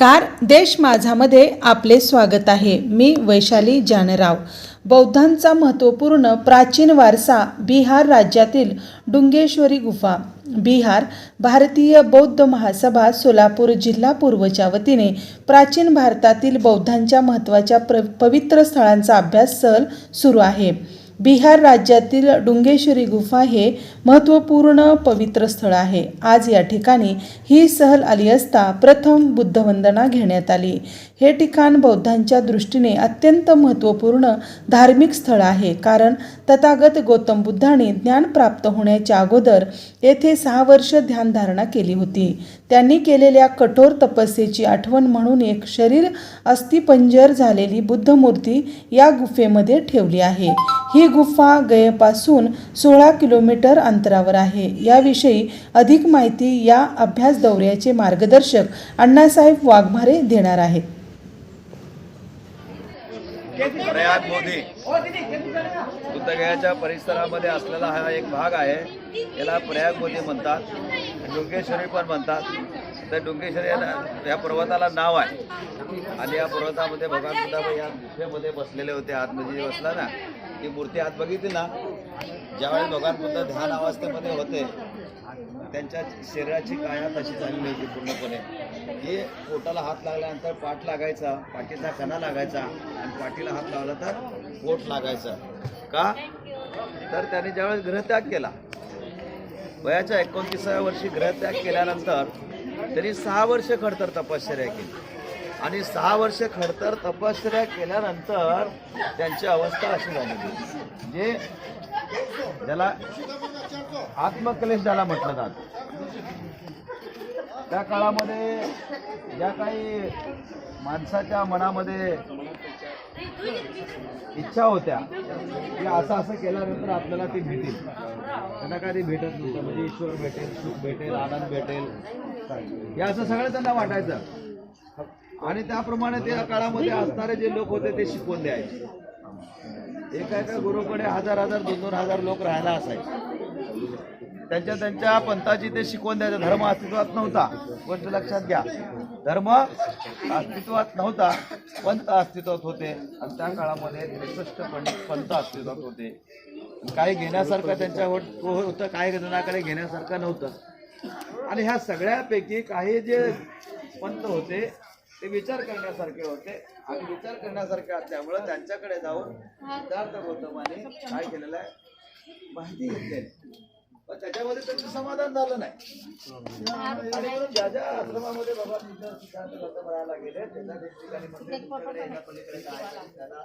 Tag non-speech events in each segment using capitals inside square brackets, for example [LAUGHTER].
नमस्कार. देश माझामध्ये आपले स्वागत आहे. मी वैशाली जानराव. बौद्धांचा महत्त्वपूर्ण प्राचीन वारसा बिहार राज्यातील डुंगेश्वरी गुफा. बिहार भारतीय बौद्ध महासभा सोलापूर जिल्हा पूर्वच्या वतीने प्राचीन भारतातील बौद्धांच्या महत्त्वाच्या प्र पवित्र स्थळांचा अभ्यास सहल सुरू आहे. बिहार राज्यातील डुंगेश्वरी गुफा हे महत्त्वपूर्ण पवित्र स्थळ आहे. आज या ठिकाणी ही सहल आली असता प्रथम बुद्धवंदना घेण्यात आली. हे ठिकाण बौद्धांच्या दृष्टीने अत्यंत महत्त्वपूर्ण धार्मिक स्थळ आहे कारण तथागत गौतम बुद्धाने ज्ञान प्राप्त होण्याच्या अगोदर येथे सहा वर्ष ध्यानधारणा केली होती. त्यांनी केलेल्या कठोर तपस्येची आठवण म्हणून एक शरीर अस्थिपंजर झालेली बुद्धमूर्ती या गुफेमध्ये ठेवली आहे. ही गुफा गयेपासून सोळा किलोमीटर अंतरावर आहे. याविषयी अधिक माहिती या अभ्यास दौऱ्याचे मार्गदर्शक अण्णासाहेब वाघमारे देणार आहेत. प्रयाग मोदी बुद्धगयाच्या परिसरामध्ये असलेला हा एक भाग आहे. याला प्रयाग मोदी म्हणतात डुंगेश्वरी पण म्हणतात. तर डुंगेश्वरी या- पर्वताला नाव आहे. आणि या पर्वतामध्ये भगवान बुद्धा या गुफेमध्ये बसलेले होते. आतमध्ये जे बसला ना. ती मूर्ती आत बघितली ना? ज्यावेळेस भगवान बुद्ध ध्यान अवस्थेमध्ये होते त्यांच्या शरीराची काया तशी झालेली होती पूर्णपणे. की पोटाला हात लागल्यानंतर पाठ लागायचा पाठीचा कणा लागायचा आणि पाठीला हात लावला तर पोट लागायचं. का? तर त्याने ज्यावेळेस ग्रहत्याग केला वयाच्या एकोणतीसाव्या वर्षी ग्रहत्याग केल्यानंतर त्यांनी सहा वर्ष खडतर तपश्चर्या केली. आणि सहा वर्ष खडतर तपश्चर्या केल्यानंतर त्यांची अवस्था अशी झालेली. जे ज्याला आत्मक्लेश ज्याला म्हटलं जात. त्या काळामध्ये ज्या काही माणसाच्या मनामध्ये इच्छा होत्या की असं असं केल्यानंतर आपल्याला ती भेटेल. त्यांना काय ती भेटत नव्हतं. म्हणजे ईश्वर भेटेल सुख भेटेल आनंद भेटेल. हे असं सगळं त्यांना वाटायचं. आणि त्याप्रमाणे त्या काळामध्ये असणारे जे लोक होते ते शिकवून द्यायचे. एका एका गुरुकडे हजार हजार दोन दोन हजार लोक राहायला असायचे. त्यांच्या त्यांच्या पंथाची ते शिकवून द्यायचं धर्म अस्तित्वात नव्हता. गोष्ट लक्षात घ्या. धर्म अस्तित्वात नव्हता पंथ अस्तित्वात होते. आणि त्या काळामध्ये त्रेसष्ट पंडित पंथ अस्तित्वात होते. काही घेण्यासारखं त्यांच्या होतं काही जणांकडे घेण्यासारखं नव्हतं. आणि ह्या सगळ्यापैकी काही जे पंथ होते ते विचार करण्यासारखे होते. आणि विचार करण्यासारखे असल्यामुळं त्यांच्याकडे जाऊन सिद्धार्थ गौतमाने काय केलेलं आहे? माहिती घेतलेली. त्याच्यामध्ये त्यांचं समाधान झालं नाही. आणि म्हणून ज्या ज्या आश्रमामध्ये बाबा राहायला गेले त्याच्या ठिकाणी तुमच्याकडे एका पलीकडे काय आहे, त्याला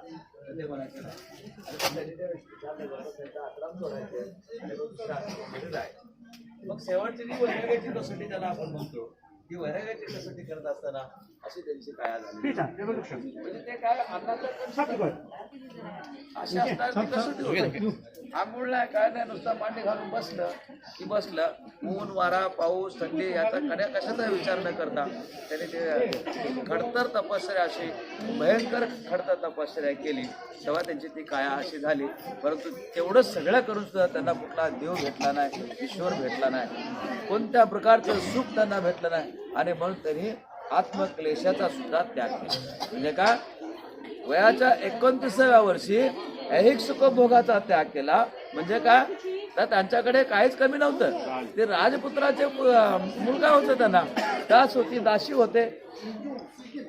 ते म्हणायचं. नाही. आणि मग त्यांनी ते सिद्धार्थ गौतम त्यांचा आश्रम सोडायचे आणि मग दुसऱ्या आश्रमामध्ये जायचे. मग शेवटची जी वैराग्याची कसोटी ज्याला आपण म्हणतो ती वैराग्याची कसोटी करत असताना अशी त्यांची काया झाली. म्हणजे ते काय अन्नाचं अशी असणारी कसोटी. आंघोळ नाही काय नाही नुसतं मांडी घालून बसलं की बसलं. ऊन वारा पाऊस थंडी याचा कड्या कशाचा विचार न करता त्याने ते खडतर तपश्चर्या अशी भयंकर खडतर तपश्चर्या केली. तेव्हा त्यांची ती काया अशी झाली. परंतु तेवढं सगळं करून सुद्धा त्यांना कुठला देव भेटला नाही ईश्वर भेटला नाही. कोणत्या प्रकारचं सुख त्यांना भेटलं नाही. आणि म्हणून त्यांनी आत्मक्लेशाचा सुद्धा त्याग केला. म्हणजे का? वयाच्या एकोणतीसाव्या वर्षी ऐहिक सुखभोगाचा त्याग केला. म्हणजे काय? तर त्यांच्याकडे काहीच कमी नव्हतं. ते राजपुत्राचे मुलगा होते त्यांना. दास होती दासी होते.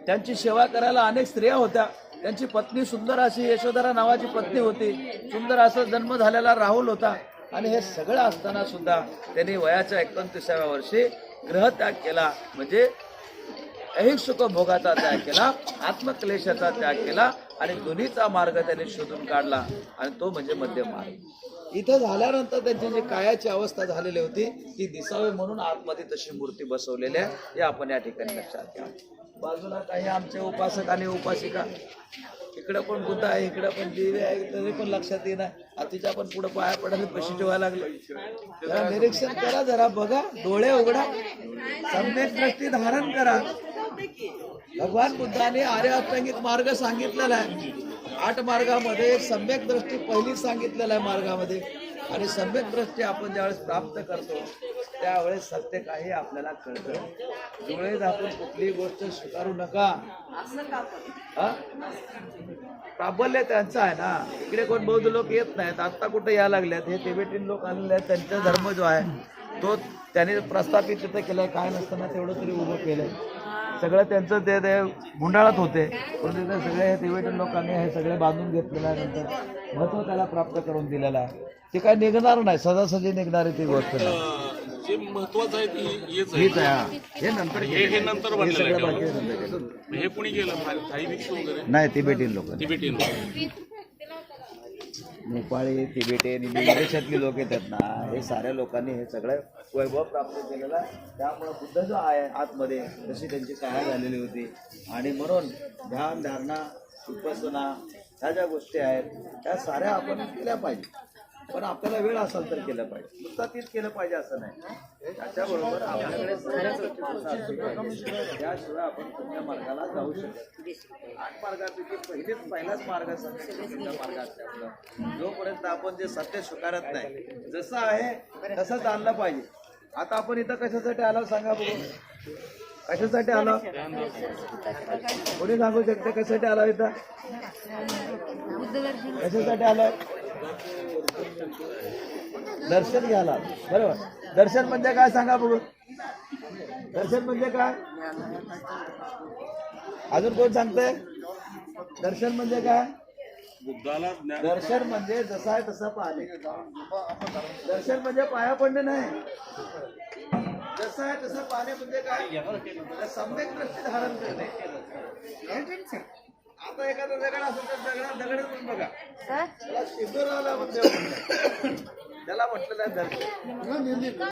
त्यांची सेवा करायला अनेक स्त्रिया होत्या. त्यांची पत्नी सुंदर अशी यशोधरा नावाची पत्नी होती. सुंदर असा जन्म झालेला राहुल होता. आणि हे सगळं असताना सुद्धा त्यांनी वयाच्या एकोणतीसाव्या वर्षी ग्रहत्याग केला. म्हणजे ऐहिक सुख भोगाचा त्याग केला आत्मक्लेशाचा त्याग केला आणि दोन्हीचा मार्ग त्याने शोधून काढला आणि तो म्हणजे मध्यम मार्ग. इथं झाल्यानंतर त्यांची जी कायाची अवस्था झालेली होती ती दिसावी म्हणून आतमध्ये तशी मूर्ती बसवलेली आहे. हे आपण या ठिकाणी लक्षात घ्या. बाजूला काही आमचे उपासक आणि उपासिका. इकडं पण बुद्ध आहे इकडं पण देवी आहे तरी पण लक्षात येणार अतिच्या पण पुढे पाया पडायला पैसे ठेवायला लागले. जरा निरीक्षण करा जरा बघा डोळे उघडा. सम्यक दृष्टी धारण करा. भगवान बुद्धाने आर्य अष्टांगिक मार्ग सांगितलेला आहे. आठ मार्गामध्ये सम्यक दृष्टी पहिली सांगितलेला आहे मार्गामध्ये. आणि सम्यक दृष्टी आपण ज्यावेळेस प्राप्त करतो त्यावेळेस सत्य काही आपल्याला कळतं. डोळे झाकून कुठलीही गोष्ट स्वीकारू नका. हा? प्राबल्य त्यांचं आहे ना. इकडे कोण बौद्ध लोक येत नाहीत. आता कुठे यायला लागल्यात? हे तिबेटीन लोक आलेले आहेत. त्यांचा धर्म जो आहे तो त्यांनी प्रस्थापित तिथे केलाय. काय नसताना तेवढं तरी उभं केलंय. सगळं त्यांचं ते ते गुंडाळत होते. पण तिथे सगळे हे तिबेटीन लोकांनी हे सगळे बांधून घेतलेलं आहे. नंतर महत्त्व त्याला प्राप्त करून दिलेलं आहे. ते काय निघणार नाही. सदासजी निघणारी ती गोष्ट नाही. जे महत्वाचं आहे ते हेच आहे. हीच आहे. हा. हे नंतर हे हे नंतर हे बनलेलं सगळं आहे बाकी आहे नंतर. केलं. हे कोणी केलं? था- थाई भिक्षू वगैरे? नाही तिबेटीन लोक. तिबेटियन नेपाळी तिबेटी विदेशातली [LAUGHS] लोक येतात ना हे साऱ्या लोकांनी हे सगळं वैभव प्राप्त केलेलं आहे. त्यामुळे बुद्ध जो आहे आतमध्ये तशी त्यांची काया झालेली होती. आणि म्हणून ध्यान धारणा उपासना ह्या ज्या गोष्टी आहेत त्या साऱ्या आपण केल्या पाहिजे. पण आपल्याला वेळ असेल तर केलं पाहिजे. नुसता तीच केलं पाहिजे असं नाही. त्याच्याबरोबर आपल्याकडे सगळ्या त्याशिवाय आपण पुढच्या मार्गाला जाऊ शकतो आठ मार्गापैकी पहिलेच पहिलाच मार्ग सत्य मार्ग असल्यामुळं जोपर्यंत आपण जे सत्य स्वीकारत नाही जसं आहे तसंच आणलं पाहिजे. आता आपण इथं कशासाठी आला सांगा बघू. कशासाठी आला कोणी सांगू शकते कशासाठी आला इथं? कशासाठी आलं दर्शन घ्यायला. बरोबर. दर्शन म्हणजे काय सांगा बघू. दर्शन म्हणजे काय? अजून कोण सांगतंय? दर्शन म्हणजे काय? दर्शन म्हणजे जसा आहे तसं पाहणे. दर्शन म्हणजे पाया पडणे नाही. जसं आहे तसं पाहणे म्हणजे काय? तर सम्यक दृष्टी धारण करणे आता एखादा दगड असेल तर दगडा दगड पण बघा. त्याला म्हणजे त्याला म्हटलेलं आहे दर्शन